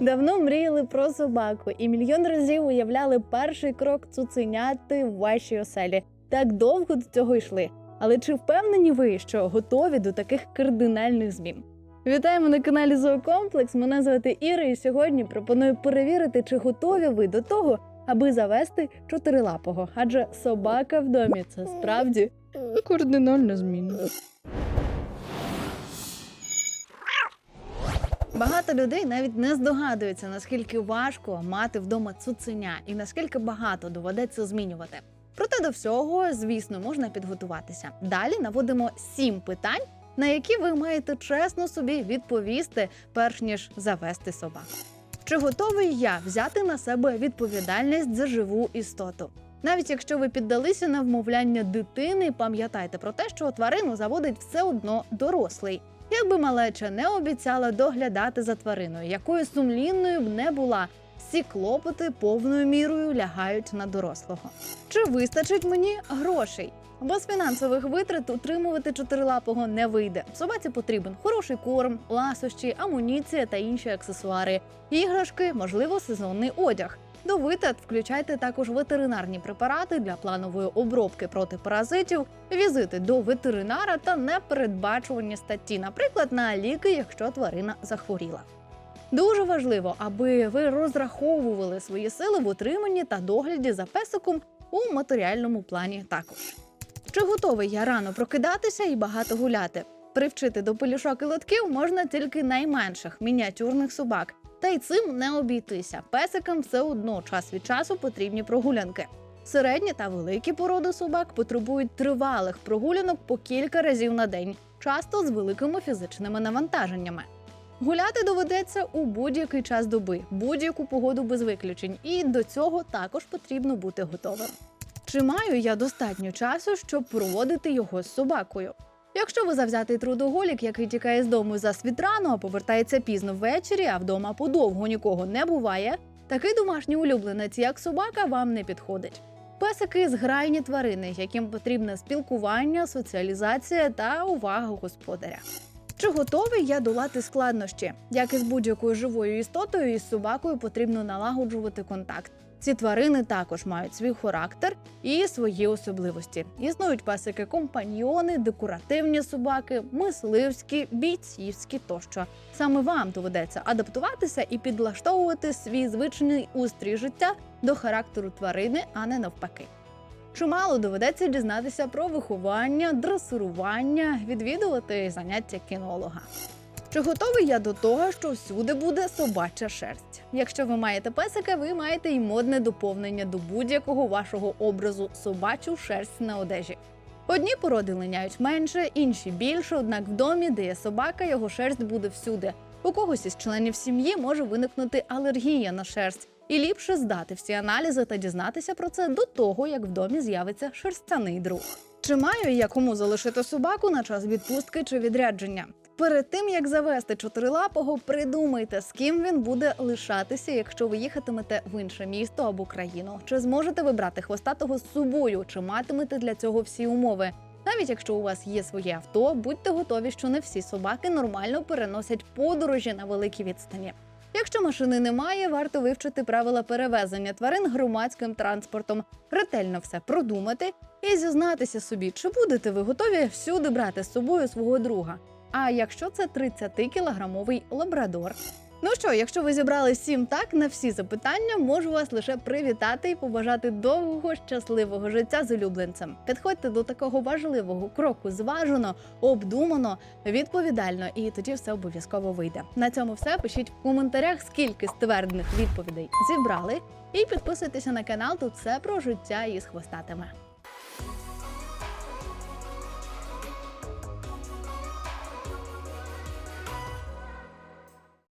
Давно мріяли про собаку і мільйон разів уявляли перший крок цуценяти в вашій оселі. Так довго до цього йшли. Але чи впевнені ви, що готові до таких кардинальних змін? Вітаємо на каналі Зоокомплекс. Мене звати Іра, і сьогодні пропоную перевірити, чи готові ви до того, аби завести чотирилапого. Адже собака в домі це справді кардинальна зміна. Багато людей навіть не здогадуються, наскільки важко мати вдома цуценя і наскільки багато доведеться змінювати. Проте до всього, звісно, можна підготуватися. Далі наводимо сім питань, на які ви маєте чесно собі відповісти, перш ніж завести собаку. Чи готовий я взяти на себе відповідальність за живу істоту? Навіть якщо ви піддалися на вмовляння дитини, пам'ятайте про те, що тварину заводить все одно дорослий. Якби малеча не обіцяла доглядати за твариною, якою сумлінною б не була, всі клопоти повною мірою лягають на дорослого. Чи вистачить мені грошей? Без фінансових витрат утримувати чотирилапого не вийде. Собаці потрібен хороший корм, ласощі, амуніція та інші аксесуари, іграшки, можливо, сезонний одяг. До витрат включайте також ветеринарні препарати для планової обробки проти паразитів, візити до ветеринара та непередбачувані статті, наприклад, на ліки, якщо тварина захворіла. Дуже важливо, аби ви розраховували свої сили в утриманні та догляді за песиком у матеріальному плані також. Чи готовий я рано прокидатися і багато гуляти? Привчити до пелюшок і лотків можна тільки найменших мініатюрних собак. Та й цим не обійтися. Песикам все одно час від часу потрібні прогулянки. Середні та великі породи собак потребують тривалих прогулянок по кілька разів на день, часто з великими фізичними навантаженнями. Гуляти доведеться у будь-який час доби, будь-яку погоду без виключень, і до цього також потрібно бути готовим. Чи маю я достатньо часу, щоб проводити його з собакою? Якщо ви завзятий трудоголік, який тікає з дому за світрану, а повертається пізно ввечері, а вдома подовго нікого не буває, такий домашній улюбленець, як собака, вам не підходить. Песики зграйні тварини, яким потрібне спілкування, соціалізація та увага господаря. Чи готовий я долати складнощі? Як і з будь-якою живою істотою, із собакою потрібно налагоджувати контакт. Ці тварини також мають свій характер і свої особливості. Існують песики компаньйони, декоративні собаки, мисливські, бійцівські тощо. Саме вам доведеться адаптуватися і підлаштовувати свій звичний устрій життя до характеру тварини, а не навпаки. Чимало доведеться дізнатися про виховання, дресирування, відвідувати заняття кінолога. Чи готовий я до того, що всюди буде собача шерсть? Якщо ви маєте песика, ви маєте й модне доповнення до будь-якого вашого образу собачу шерсть на одежі. Одні породи линяють менше, інші більше, однак в домі, де є собака, його шерсть буде всюди. У когось із членів сім'ї може виникнути алергія на шерсть, і ліпше здати всі аналізи та дізнатися про це до того, як в домі з'явиться шерстяний друг. Чи маю я кому залишити собаку на час відпустки чи відрядження? Перед тим як завести чотирилапого, придумайте, з ким він буде лишатися, якщо ви їхатимете в інше місто або країну. Чи зможете ви брати хвостатого з собою, чи матимете для цього всі умови? Навіть якщо у вас є своє авто, будьте готові, що не всі собаки нормально переносять подорожі на великі відстані. Якщо машини немає, варто вивчити правила перевезення тварин громадським транспортом, ретельно все продумати і зізнатися собі, чи будете ви готові всюди брати з собою свого друга. А якщо це 30-кілограмовий лабрадор? Ну що, якщо ви зібрали сім так на всі запитання, можу вас лише привітати і побажати довгого щасливого життя з улюбленцем. Підходьте до такого важливого кроку зважено, обдумано, відповідально, і тоді все обов'язково вийде. На цьому все пишіть в коментарях, скільки ствердних відповідей зібрали, і підписуйтеся на канал. Тут все про життя із хвостатими.